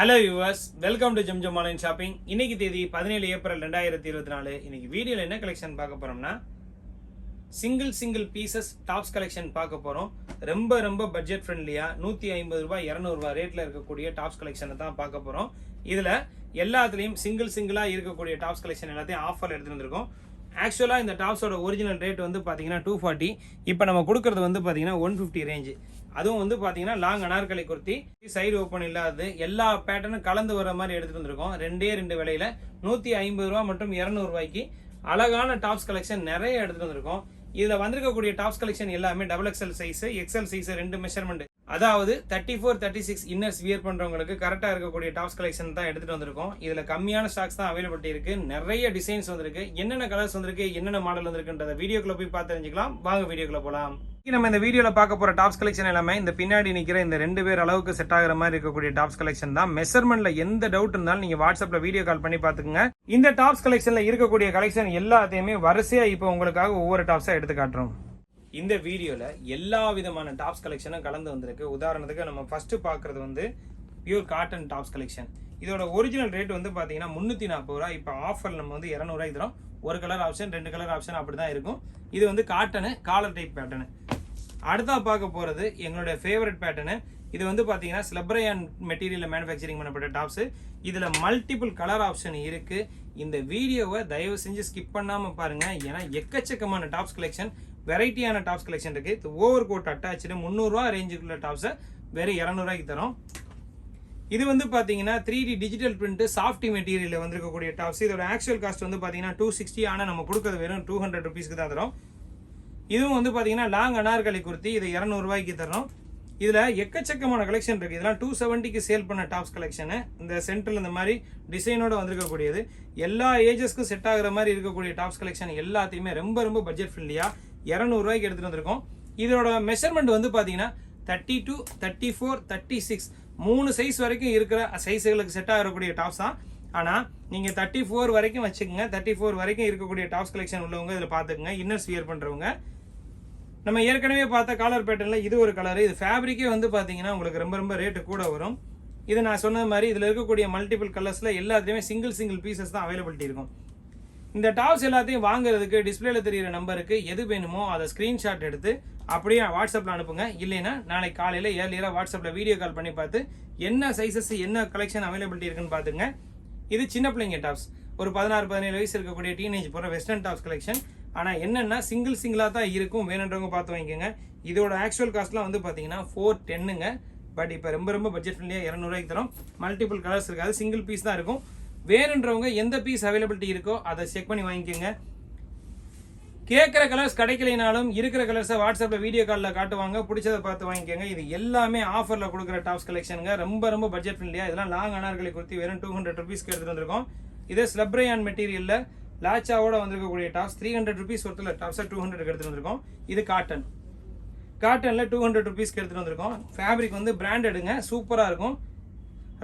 Hello yours welcome to Zamzam online shopping இன்னைக்கு தேதி பதினேழு ஏப்ரல் ரெண்டாயிரத்தி இருபத்தி நாலு. இன்னைக்கு வீடியோவில் என்ன கலெக்ஷன் பார்க்க போறோம்னா single single pieces tops collection பார்க்க போறோம். ரொம்ப ரொம்ப பட்ஜெட் ஃப்ரெண்ட்லியா நூத்தி ஐம்பது ரூபாய் இரநூறுபா ரேட்ல இருக்கக்கூடிய டாப்ஸ் கலெக்ஷனை தான் பார்க்க போறோம். இதுல எல்லாத்துலேயும் சிங்கிள் சிங்கிளா இருக்கக்கூடிய டாப்ஸ் கலெக்ஷன் எல்லாத்தையும் ஆஃபர் எடுத்துட்டு வந்திருக்கோம். ஆக்சுவலாக இந்த டாப்ஸோட ஒரிஜினல் ரேட் வந்து பார்த்தீங்கன்னா டூ ஃபார்ட்டி இப்போ நம்ம கொடுக்கறது வந்து பார்த்தீங்கன்னா ஒன் ஃபிஃப்டி ரேஞ்சு அதுவும் வந்து பார்த்தீங்கன்னா long Anarkali kurti. Side open இல்லாதது எல்லா பேட்டர்னும் கலந்து வர மாதிரி எடுத்துட்டு வந்திருக்கோம். ரெண்டே ரெண்டு விலையில நூற்றி ஐம்பது ரூபா மற்றும் இரநூறுவாய்க்கு அழகான டாப்ஸ் கலெக்ஷன் நிறைய எடுத்துகிட்டு வந்திருக்கோம். இதில் வந்திருக்கக்கூடிய டாப்ஸ் கலெக்ஷன் எல்லாமே double XL size XL size ரெண்டு மெஷர்மெண்ட் அதாவது thirty four thirty six inners wear பண்ணுறவங்களுக்கு கரெக்டாக இருக்கக்கூடிய டாப்ஸ் கலெக்ஷன் தான் எடுத்துகிட்டு வந்திருக்கோம். இதில் கம்மியான ஸ்டாக்ஸ் தான் அவைலபிலிட்டி இருக்கு. நிறைய டிசைன்ஸ் வந்திருக்கு. என்னென்ன கலர்ஸ் வந்திருக்கு என்னென்ன மாடல் வந்திருக்குன்றத வீடியோக்குள்ள போய் பார்த்து தெரிஞ்சுக்கலாம். வாங்க வீடியோக்குள்ள போகலாம் நம்ம இந்த வீடியோல பார்க்க போற டாப்ஸ் கலெக்ஷன் எல்லாமே இந்த பின்னாடி நிக்கிற இந்த ரெண்டு பேர் அளவுக்கு செட் ஆகிற மாதிரி இருக்கக்கூடிய டாப்ஸ் கலெக்ஷன் தான். மெஷர்மெண்ட்ல எந்த டவுட் இருந்தாலும் நீங்க வாட்ஸ்அப்ல வீடியோ கால் பண்ணி பார்த்துக்குங்க. இந்த டாப்ஸ் கலெக்ஷன்ல இருக்கக்கூடிய கலெக்ஷன் எல்லாத்தையுமே வரிசையா இப்போ உங்களுக்காக ஒவ்வொரு டாப்ஸா எடுத்து காட்டுறோம். இந்த வீடியோல எல்லா விதமான டாப்ஸ் கலெக்ஷனும் கலந்து வந்திருக்கு. உதாரணத்துக்கு நம்ம ஃபர்ஸ்ட் பார்க்குறது வந்து பியூர் காட்டன் டாப்ஸ் கலெக்ஷன் இதோட ஒரிஜினல் ரேட் வந்து பாத்தீங்கன்னா முன்னூத்தி நாற்பது ரூபா இப்போ ஆஃபர் நம்ம வந்து இரநூறுவா தரோம் ஒரு கலர் ஆப்ஷன் ரெண்டு கலர் ஆப்ஷன் அப்படி தான் இருக்கும். இது வந்து காட்டனு காலர் டைப் பேட்டர்னு அடுத்தா பார்க்க போறது எங்களுடைய ஃபேவரட் பேட்டர்னு இது வந்து பார்த்தீங்கன்னா ஸ்லெப்ரையான் மெட்டீரியல் மேனுஃபேக்சரிங் பண்ணப்பட்ட டாப்ஸு இதில் மல்டிபிள் கலர் ஆப்ஷன் இருக்குது இந்த வீடியோவை தயவு செஞ்சு ஸ்கிப் பண்ணாமல் பாருங்கள் ஏன்னா எக்கச்சக்கமான டாப்ஸ் கலெக்ஷன் வெரைட்டியான டாப்ஸ் கலெக்ஷன் இருக்குது இது ஓவர் கோட் அட்டாச்சு முந்நூறுரூவா ரேஞ்சுக்குள்ள டாப்ஸை வெறும் இரநூறுவாய்க்கு தரோம். இது வந்து பார்த்தீங்கன்னா three D digital print softy மெட்டீரியலில் வந்திருக்கக்கூடிய டாப்ஸ் இதோட ஆக்சுவல் காஸ்ட் வந்து பார்த்தீங்கன்னா டூ சிக்ஸ்டி ஆனால் நம்ம கொடுக்கறது வெறும் டூ ஹண்ட்ரட் ருபீஸ்க்கு தான் தரோம். இதுவும் வந்து பார்த்தீங்கன்னா லாங் அனார்கலி குர்த்தி இது இரநூறுவாய்க்கு தரோம். இதில் எக்கச்சக்கமான கலெக்ஷன் இருக்குது இதெல்லாம் டூ செவன்ட்டிக்கு சேல் பண்ண டாப்ஸ் கலெக்ஷனு இந்த சென்டர்ல இந்த மாதிரி டிசைனோட வந்திருக்கக்கூடியது. எல்லா ஏஜஸ்க்கும் செட் ஆகிற மாதிரி இருக்கக்கூடிய டாப்ஸ் கலெக்ஷன் எல்லாத்தையுமே ரொம்ப ரொம்ப பட்ஜெட் ஃப்ரெண்ட்லியாக இரநூறுவாய்க்கு எடுத்துகிட்டு வந்திருக்கோம். இதோட மெஷர்மெண்ட் வந்து பார்த்தீங்கன்னா thirty two thirty four thirty six மூணு சைஸ் வரைக்கும் இருக்கிற சைஸுகளுக்கு செட் ஆகக்கூடிய டாப்ஸ் தான். ஆனால் நீங்கள் தேர்ட்டி ஃபோர் வரைக்கும் வச்சுக்கோங்க. தேர்ட்டி ஃபோர் வரைக்கும் இருக்கக்கூடிய டாப்ஸ் கலெக்ஷன் உள்ளவங்க இதில் பார்த்துக்குங்க இன்னர்ஸ் வியர் பண்ணுறவங்க நம்ம ஏற்கனவே பார்த்த காலர் பேட்டர்னில் இது ஒரு கலரு இது ஃபேப்ரிக்கே வந்து பார்த்தீங்கன்னா உங்களுக்கு ரொம்ப ரொம்ப ரேட்டு கூட வரும். இது நான் சொன்ன மாதிரி இதில் இருக்கக்கூடிய மல்டிபிள் கலர்ஸில் எல்லாத்துலேயுமே சிங்கிள் சிங்கிள் பீசஸ் தான் அவைலபிலிட்டி இருக்கும். இந்த டாப்ஸ் எல்லாத்தையும் வாங்குறதுக்கு டிஸ்பிளேல தெரியிற நம்பருக்கு எது வேணுமோ அதை ஸ்க்ரீன்ஷாட் எடுத்து அப்படியே வாட்ஸ்அப்பில் அனுப்புங்க. இல்லைன்னா நாளைக்கு காலையில் ஏர்லியராக வாட்ஸ்அப்பில் வீடியோ கால் பண்ணி பார்த்து என்ன சைஸஸ் என்ன கலெக்ஷன் அவைலபிலிட்டி இருக்குன்னு பார்த்துங்க இது சின்ன பிள்ளைங்க டாப்ஸ் ஒரு பதினாறு பதினேழு வயசு இருக்கக்கூடிய டீனேஜ் போகிற வெஸ்டர்ன் டாப்ஸ் கலெக்ஷன் ஆனால் என்னென்னா சிங்கிள் சிங்கிளாக தான் இருக்கும் வேணுன்றவங்க பார்த்து வாங்கிக்கோங்க. இதோட ஆக்சுவல் காஸ்ட்லாம் வந்து பார்த்தீங்கன்னா ஃபோர் டென்னுங்க பட் இப்போ ரொம்ப ரொம்ப பட்ஜெட் ஃப்ரெண்ட்லியாக இரநூறுவாய்க்கு தரும். மல்டிபிள் கலர்ஸ் இருக்காது சிங்கிள் பீஸ் தான் இருக்கும். வேணுன்றவங்க எந்த பீஸ் அவைலபிலிட்டி இருக்கோ அதை செக் பண்ணி வாங்கிக்கோங்க. கேட்குற கலர்ஸ் கிடைக்கலைனாலும் இருக்கிற கலர்ஸை வாட்ஸ்அப்பில் வீடியோ காலில் காட்டுவாங்க. பிடிச்சதை பார்த்து வாங்கிக்கோங்க. இது எல்லாமே ஆஃபரில் கொடுக்குற டாப்ஸ் கலெக்ஷனுங்க ரொம்ப ரொம்ப பட்ஜெட் ஃப்ரெண்ட்லியாக இதெல்லாம் லாங் அனார்களை கொடுத்து வெறும் டூ ஹண்ட்ரட் ருபீஸ்க்கு எடுத்துகிட்டு வந்திருக்கோம். இதே ஸ்லப்ரையான் மெட்டீரியலில் லாச்சாவோட வந்திருக்கக்கூடிய டாப்ஸ் த்ரீ ஹண்ட்ரட் ருபீஸ் ஒருத்தர் டாப்ஸாக டூ ஹண்ட்ரட் எடுத்துகிட்டு வந்திருக்கோம். இது காட்டன் காட்டனில் டூ ஹண்ட்ரட் ருபீஸ்க்கு எடுத்துகிட்டு வந்திருக்கோம். ஃபேப்ரிக் வந்து பிராண்டடுங்க சூப்பராக இருக்கும்.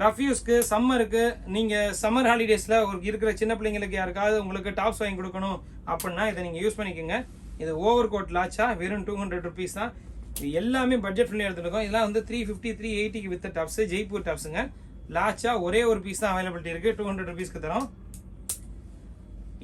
ரஃப்யூஸ்க்கு சம்மருக்கு நீங்கள் சம்மர் ஹாலிடேஸில் ஒரு இருக்கிற சின்ன பிள்ளைங்களுக்கு யாருக்காவது உங்களுக்கு டாப்ஸ் வாங்கி கொடுக்கணும் அப்படின்னா இதை நீங்கள் யூஸ் பண்ணிக்கோங்க. இது ஓவர் கோட் லாச்சா வெறும் டூ ஹண்ட்ரட் ருபீஸ் தான். இது எல்லாமே பட்ஜெட் ஃப்ரெண்ட்லி எடுத்துருக்கோம் இதெல்லாம் வந்து த்ரீ ஃபிஃப்டி த்ரீ எயிட்டிக்கு வித்த டாப்ஸ் ஜெய்ப்பூர் டாப்ஸுங்க லாச்சா ஒரே ஒரு பீஸ் தான் அவைலபிலிட்டி இருக்குது டூ ஹண்ட்ரட் ருபீஸ்க்கு தரோம்.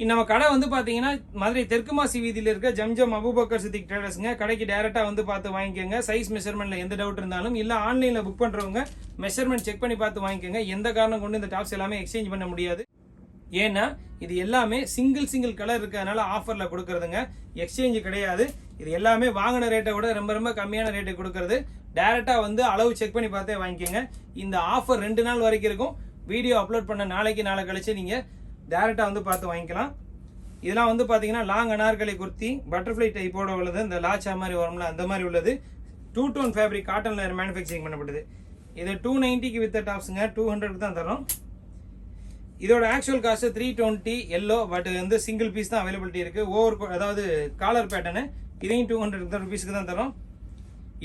நம்ம கடை வந்து பார்த்தீங்கன்னா மதுரை தெற்கு மாசி வீதியில் இருக்க ஜம்ஜம் அபுபக்கர் சித்திக் ட்ரேடர்ஸுங்க கடைக்கு டேரெக்டாக வந்து பார்த்து வாங்கிக்கோங்க. சைஸ் மெஷர்மெண்ட்ல எந்த டவுட் இருந்தாலும் இல்லை ஆன்லைனில் புக் பண்ணுறவங்க மெஷர்மெண்ட் செக் பண்ணி பார்த்து வாங்கிக்கோங்க. எந்த காரணம் கொண்டு இந்த டாப்ஸ் எல்லாமே எக்ஸ்சேஞ்ச் பண்ண முடியாது. ஏன்னா இது எல்லாமே சிங்கிள் சிங்கிள் கலர் இருக்கிறதுனால ஆஃபரில் கொடுக்கறதுங்க. எக்ஸ்சேஞ்சு கிடையாது. இது எல்லாமே வாங்கின ரேட்டை விட ரொம்ப ரொம்ப கம்மியான ரேட்டு கொடுக்கறது. டேரெக்டாக வந்து அளவு செக் பண்ணி பார்த்தே வாங்கிக்கோங்க. இந்த ஆஃபர் ரெண்டு நாள் வரைக்கும் இருக்கும். வீடியோ அப்லோட் பண்ண நாளைக்கு நாளை கழிச்சு நீங்கள் டேரெக்டாக வந்து பார்த்து வாங்கிக்கலாம். இதெல்லாம் வந்து பார்த்தீங்கன்னா லாங் அனார்கலை குர்த்தி பட்டர்ஃப்ளை டைப்போட உள்ளது. இந்த லாச்சா மாதிரி வரும்ல அந்த மாதிரி உள்ளது. டூ டோன் ஃபேப்ரிக் காட்டனில் மேனுஃபேக்சரிங் பண்ணப்பட்டது இது டூ நைன்ட்டிக்கு வித்த டாப்ஸுங்க டூ ஹண்ட்ரட் தான் தரும் இதோட ஆக்சுவல் காஸ்ட் த்ரீ டுவெண்ட்டி எல்லோ பட் வந்து சிங்கிள் பீஸ் தான் அவைலபிலிட்டி இருக்குது ஓவர் அதாவது காலர் பேட்டர்னு இதையும் டூ ஹண்ட்ரட் ருபீஸ்க்கு தான் தரும்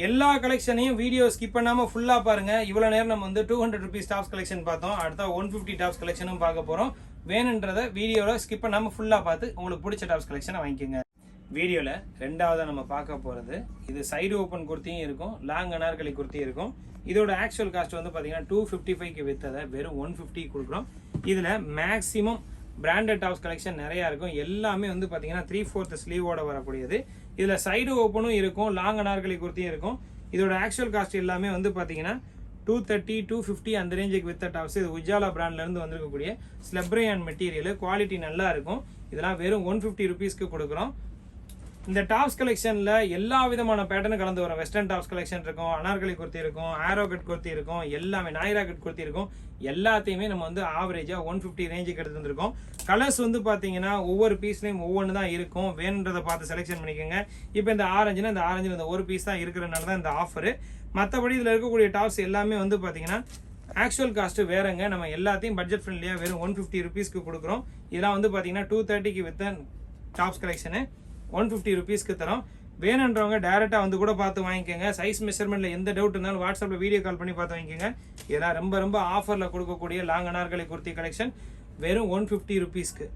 எல்லா கலெக்ஷனையும் வீடியோ ஸ்கிப் பண்ணாமல் ஃபுல்லாக பாருங்க. இவ்வளோ நேரம் நம்ம வந்து two hundred rupees tops collection பார்த்தோம். அடுத்த ஒன் ஃபிஃப்டி டாப்ஸ் கலெக்ஷனும் பார்க்க போகிறோம் வேணுன்றத வீடியோவில் ஸ்கிப் பண்ணாமல் ஃபுல்லாக பார்த்து உங்களுக்கு பிடிச்ச டாப்ஸ் கலெக்ஷனை வாங்கிக்கோங்க. வீடியோவில் ரெண்டாவதாக நம்ம பார்க்க போகிறது இது சைடு ஓப்பன் குர்த்தியும் இருக்கும் லாங் அனார்கலி குர்த்தியும் இருக்கும். இதோட ஆக்சுவல் காஸ்ட் வந்து பார்த்தீங்கன்னா டூ ஃபிஃப்டி ஃபைவ்க்கு விற்றதை வெறும் ஒன் ஃபிஃப்டி கொடுக்குறோம். இதில் மேக்ஸிமம் பிராண்டட் டாப்ஸ் கலெக்ஷன் நிறையா இருக்கும். எல்லாமே வந்து பார்த்தீங்கன்னா த்ரீ ஃபோர்த் ஸ்லீவோட வரக்கூடியது. இதில் சைடு ஓப்பனும் இருக்கும் லாங் அனார்கலி குர்த்தியும் இருக்கும். இதோட ஆக்சுவல் காஸ்ட் எல்லாமே வந்து பார்த்தீங்கன்னா டூ தேர்ட்டி டூ ஃபிஃப்டி அந்த ரேஞ்சுக்கு வித்த டாப்ஸ் இது உஜாலா பிராண்ட்லேருந்து வந்திருக்கக்கூடிய ஸ்லெப்ரே அண்ட் மெட்டீரியல் குவாலிட்டி நல்லா இருக்கும். இதெல்லாம் வெறும் ஒன் ஃபிஃப்டி ருபீஸ்க்கு கொடுக்குறோம். இந்த டாப்ஸ் கலெக்ஷனில் எல்லா விதமான பேட்டர்னும் கலந்து வரும். வெஸ்டர்ன் டாப்ஸ் கலெக்ஷன் இருக்கும் அனார்கலி குர்த்தி இருக்கும் ஆரோ கட் குர்த்தி இருக்கும் எல்லாமே நாயரா கட் குர்த்தி இருக்கும். எல்லாத்தையுமே நம்ம வந்து ஆவரேஜாக ஒன் ஃபிஃப்டி ரேஞ்சுக்கு எடுத்து வந்திருக்கோம். கலர்ஸ் வந்து பார்த்தீங்கன்னா ஒவ்வொரு பீஸ்லையும் ஒவ்வொன்று தான் இருக்கும். வேணுன்றதை பார்த்து செலெக்ஷன் பண்ணிக்கோங்க. இப்போ இந்த ஆரஞ்சுனா இந்த ஆரஞ்சில் இந்த ஒரு பீஸ் தான் இருக்கிறனால தான் இந்த ஆஃபரு மற்றபடி இதில் இருக்கக்கூடிய டாப்ஸ் எல்லாமே வந்து பார்த்தீங்கன்னா ஆக்சுவல் காஸ்ட் வேறங்க. நம்ம எல்லாத்தையும் பட்ஜெட் ஃப்ரெண்ட்லியாக வெறும் ஒன் ஃபிஃப்டி ருபீஸ்க்கு கொடுக்குறோம். இதெல்லாம் வந்து பார்த்தீங்கன்னா டூ தேர்ட்டிக்கு வித்தன் டாப்ஸ் கலெக்ஷனு ஒன் ஃபிஃப்டி ருபீஸ்க்கு தரோம். வேணுன்றவங்க டேரெக்டாக வந்து கூட பார்த்து வாங்கிக்கோங்க. சைஸ் மெஷர்மெண்ட்டில் எந்த டவுட் இருந்தாலும் வாட்ஸ்அப்பில் வீடியோ கால் பண்ணி பார்த்து வாங்கிக்கோங்க. இதெல்லாம் ரொம்ப ரொம்ப ஆஃபரில் கொடுக்கக்கூடிய லாங் அனார்கலி குர்த்தி கலெக்ஷன் வெறும் ஒன் ஃபிஃப்டி ருபீஸ்க்கு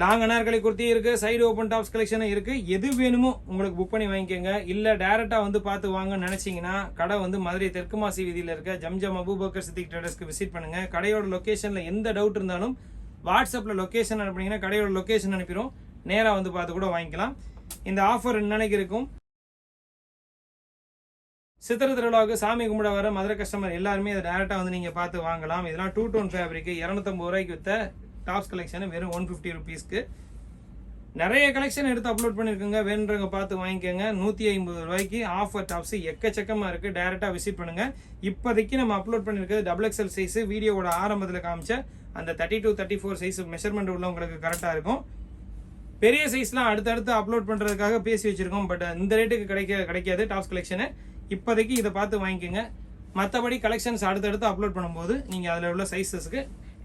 லாங் அனார்கலி குர்த்தி இருக்குது சைடு ஓப்பன் டாப்ஸ் கலெக்ஷனும் இருக்குது எது வேணுமோ உங்களுக்கு புக் பண்ணி வாங்கிக்கோங்க. இல்லை டேரெக்டாக வந்து பார்த்து வாங்கன்னு நினச்சிங்கன்னா கடை வந்து மதுரை தெற்கு மாசி வீதியில் இருக்க ஜம்ஜம் அபுபக்கர் சித்திக் ட்ரேடர்ஸ்க்கு விசிட் பண்ணுங்கள் கடையோட லொக்கேஷனில் எந்த டவுட் இருந்தாலும் வாட்ஸ்அப்பில் லொகேஷன் அனுப்புனீங்கன்னா கடையோட லொகேஷன் அனுப்பிடும் நேராக வந்து பார்த்து கூட வாங்கிக்கலாம். இந்த ஆஃபர் ரெண்டு இருக்கும்? சித்திர திருவிழாவுக்கு சாமி கும்பிட வர மதுரை கஸ்டமர் எல்லாருமே இதை டேரெக்டாக வந்து நீங்கள் பார்த்து வாங்கலாம். இதெல்லாம் டூ டோன் ஃபேப்ரிக் இரநூத்தம்பது ரூபாய்க்கு வித்த டாப்ஸ் கலெக்ஷன் வெறும் ஒன் ஃபிஃப்டி ருபீஸ்க்கு நிறைய கலெக்ஷன் எடுத்து அப்லோட் பண்ணியிருக்கோங்க வேணுன்றவங்க பார்த்து வாங்கிக்கோங்க. நூற்றி ஐம்பது ரூபாய்க்கு ஆஃபர் டாப்ஸ் எக்கச்சக்கமாக இருக்குது டேரெக்டாக விசிட் பண்ணுங்கள் இப்போதைக்கு நம்ம அப்லோட் பண்ணியிருக்கிறது டபுள் எக்ஸல் சைஸ் வீடியோவோட ஆரம்பத்தில் காமிச்ச அந்த thirty two thirty four size measurement உள்ளவங்களுக்கு கரெக்டாக இருக்கும். பெரிய சைஸ்லாம் அடுத்தடுத்து அப்லோட் பண்ணுறதுக்காக பேசி வச்சுருக்கோம். பட் இந்த ரேட்டுக்கு கிடைக்க கிடைக்காது. டாப்ஸ் கலெக்ஷனு இப்போதைக்கு இதை பார்த்து வாங்கிக்கோங்க. மற்றபடி கலெக்ஷன்ஸ் அடுத்தடுத்து அப்லோட் பண்ணும்போது நீங்கள் அதில் உள்ள சைஸஸ்க்கு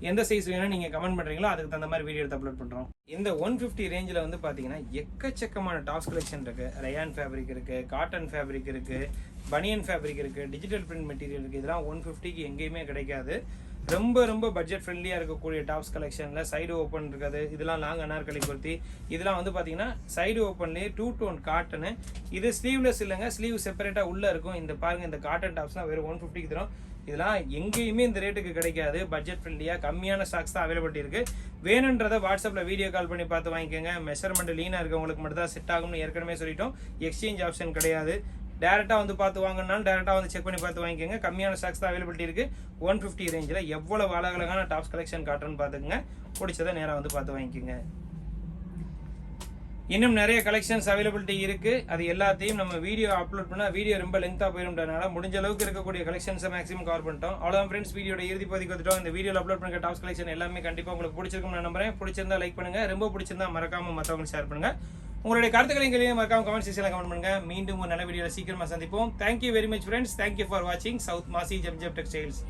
எந்த சைஸ் வேணும் நீங்கள் கமெண்ட் பண்ணுறீங்களோ அதுக்கு தகுந்த மாதிரி வீடியோ எடுத்து அப்லோட் பண்ணுறோம் இந்த ஒன் ஃபிஃப்டி ரேஞ்சில் வந்து பார்த்தீங்கன்னா எக்கச்சக்கமான டாப்ஸ் கலெக்ஷன் இருக்குது ரயான் ஃபேப்ரிக் இருக்குது காட்டன் ஃபேப்ரிக் இருக்குது பனியன் ஃபேப்ரிக் இருக்குது டிஜிட்டல் பிரிண்ட் மெட்டீரியல் இருக்குது இதெல்லாம் ஒன் ஃபிஃப்டிக்கு எங்கேயுமே கிடைக்காது. ரொம்ப ரொம்ப பட்ஜெட் ஃப்ரெண்ட்லியாக இருக்கக்கூடிய டாப்ஸ் கலெக்ஷனில் சைடு ஓப்பன் இருக்குது இதெல்லாம் லாங் அனார்கலி குர்த்தி. இதெல்லாம் வந்து பார்த்தீங்கன்னா சைடு ஓப்பன்லேயே டூ டோன் காட்டனு இது ஸ்லீவ்லெஸ் இல்லைங்க ஸ்லீவ் செப்பரேட்டாக உள்ளே இருக்கும். இந்த பாருங்கள் இந்த காட்டன் டாப்ஸ்லாம் வெறும் ஒன் ஃபிஃப்டிக்கு தரும். இதெல்லாம் எங்கேயுமே இந்த ரேட்டுக்கு கிடைக்காது. பட்ஜெட் ஃப்ரெண்ட்லியாக கம்மியான ஸ்டாக்ஸ் தான் அவைலபிலிட்டி இருக்குது வேணுன்றதை வாட்ஸ்அப்பில் வீடியோ கால் பண்ணி பார்த்து வாங்கிக்கோங்க. மெஷர்மெண்ட் லீனாக இருக்கவங்களுக்கு மட்டும் தான் செட் ஆகும்னு ஏற்கனவே சொல்லிட்டோம். எக்ஸ்சேஞ்ச் ஆப்ஷன் கிடையாது. டேரெக்டாக வந்து பார்த்து வாங்கினாலும் டேரெக்டாக வந்து செக் பண்ணி பார்த்து வாங்கிக்கோங்க. கம்மியான ஸ்டாக்ஸ் தான் அவைலபிலிட்டி இருக்குது ஒன் ஃபிஃப்டி ரேஞ்சில் எவ்வளோ அழகழகான டாப்ஸ் கலெக்ஷன் காட்டுறேன்னு பார்த்துக்குங்க. பிடிச்சதை நேராக வந்து பார்த்து வாங்கிக்கோங்க. இன்னும் நிறைய கலெக்ஷன்ஸ் அவைலபிலிட்டி இருக்குது அது எல்லாத்தையும் நம்ம வீடியோ அப்லோட் பண்ணால் வீடியோ ரொம்ப லென்த்தாக போயிரும்ன்றனால முடிஞ்ச அளவுக்கு இருக்கக்கூடிய கலெக்ஷன்ஸை மேக்ஸிமம் கவர் பண்ணிட்டோம். அவ்வளோதான் ஃப்ரெண்ட்ஸ் வீடியோட இறுதி பகுதிக்கு வந்துட்டோம். இந்த வீடியோவில் அப்லோட் பண்ணுற டாப்ஸ் கலெக்ஷன் எல்லாமே கண்டிப்பாக உங்களுக்கு பிடிச்சிருக்கும் நான் நம்புறேன். பிடிச்சிருந்தா லைக் பண்ணுங்க. ரொம்ப பிடிச்சிருந்தா மறக்காமல் மற்றவங்களுக்கு ஷேர் பண்ணுங்கள் உங்களுடைய கருத்துக்களை எங்களையும் மறக்காம கமெண்ட் செக்ஷனில் கமெண்ட் பண்ணுங்க. மீண்டும் ஒரு நல்ல வீடியோவில் சீக்கிரமா சந்திப்போம். Thank you very much friends thank you for வாட்சிங் சவுத் மாசி ஜம் டெக்ஸ்டைல்ஸ்